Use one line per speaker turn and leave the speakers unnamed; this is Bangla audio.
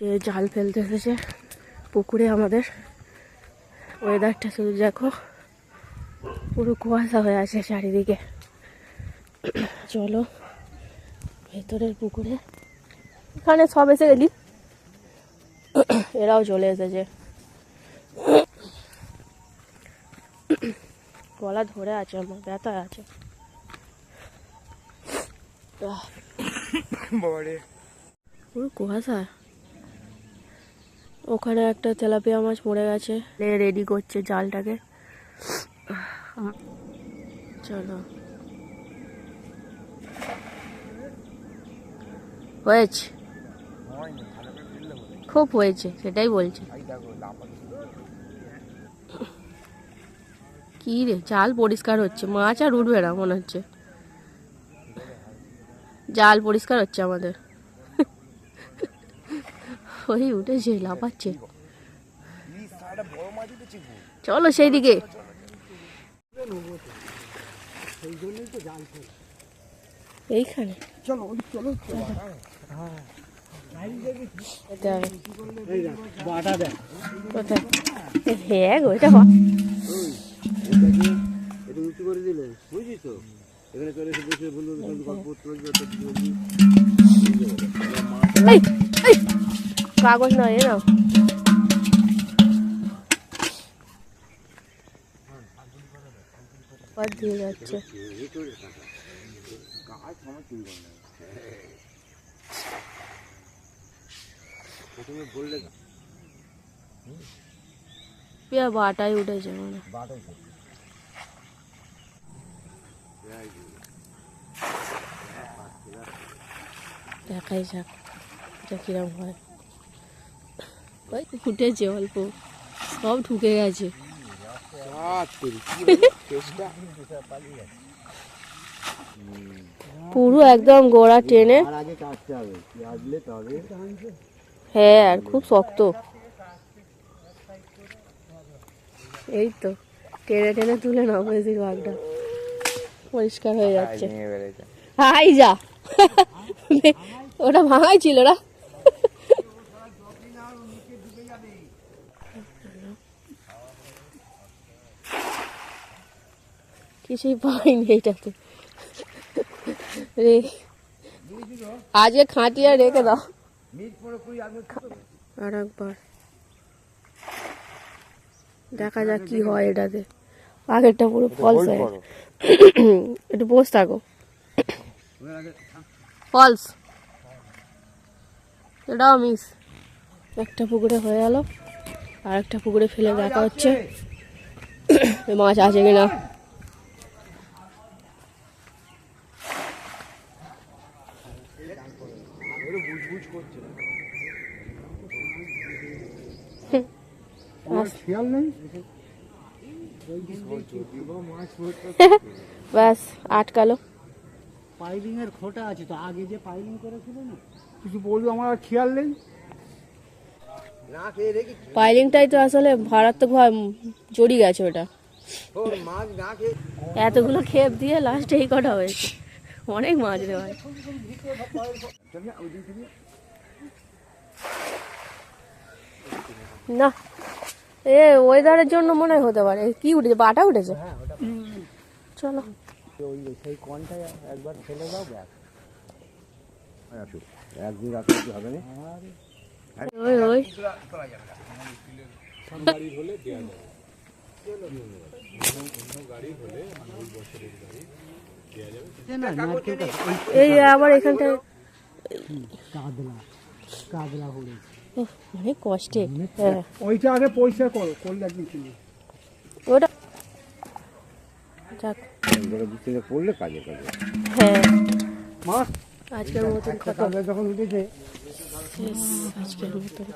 যে জাল ফেলতে এসেছে পুকুরে আমাদের। ওয়েদারটা শুধু দেখো পুরো কুয়াশা হয়ে আছে চারিদিকে। চলো ভেতরের পুকুরে। এখানে সব এসে গেলি। এরাও চলে এসেছে। গলা ধরে আছে আমার ব্যথা আছে। পুরো কুয়াশা। ওখানে একটা তেলাপিয়া মাছ মরে গেছে। রেডি করছে জালটাকে। চলো। হয়েছে। খুব হয়েছে, সেটাই বলছি। কি রে, জাল পরিষ্কার হচ্ছে। মাছ আর উঠবে না, মনে হচ্ছে। জাল পরিষ্কার হচ্ছে আমাদের। ওই উঠেছে লাফাচ্ছে। চলো সেই দিকে এইখানে।
চলো চলো।
হ্যাঁ গো এটা
উঁচু করে দিলে বুঝছিস তো? এখানে চলে এসে বসে বন্ধুদের গল্প করতে
কাগজ নয় এ নাও পথ দিয়ে যাচ্ছে বাটাই উঠেছে মানে দেখাই যাক, এটা কিরম হয়। ওই ফুটেছে অল্প। সব ঢুকে গেছে। পুরো একদম গোড়া টেনে। হ্যাঁ আর খুব শক্ত। এই তো টেনে টেনে তুলে নাও বেশিরভাগটা। পরিষ্কার হয়ে যাচ্ছে। হাই যা। ওটা ভাঙাই ছিল না? কিছুই পাইনি এটাতে। রে আজকে খাঁটিয়া রেখে দাও। আর একবার। দেখা যাক কি হয় এটাতে। আগেরটা পুরো ফলস হয়ে একটু বস থাকো। ফলস এটাও মিস একটা পুকুরে হয়ে গেল। আর একটা পুকুরে ফেলে দেখা হচ্ছে। মাছ আছে কিনা
খেয়াল নেই
ব্যাস আটকালো।
পাইলিং এর খোটা আছে তো আগে যে পাইলিং করেছিল না
কিছু বলব আমার আর খেয়াল নেই?
পাইলিংটাই তো আসলে ভাড়াত্মক ভাবে জড়িয়ে গেছে ওটা। এতগুলো খেপ দিয়ে লাস্টে এই কটা হয়েছে। অনেক মাছ দেওয়া হয়। না, এ ওয়েদারের জন্য মনে হতে পারে। কি উঠেছে? বাটা উঠেছে? চলো।
ওই সেই একবার ফেলে দাও ব্যাগ একদিন রাতে হবে না
ওই ওই
গাছ ওই
এই আবার এখানটায়
কাদলা কাদলা হলে
অনেক কষ্টে। হ্যাঁ।
ওইটা আগে পরিষ্কার করো করলে একদিন কিনবে
ওটা যাক।
পড়লে কাজে কাজে।
হ্যাঁ।
মাছ
আজকের মতন
কাজে যখন উঠেছে
আজকের মতন।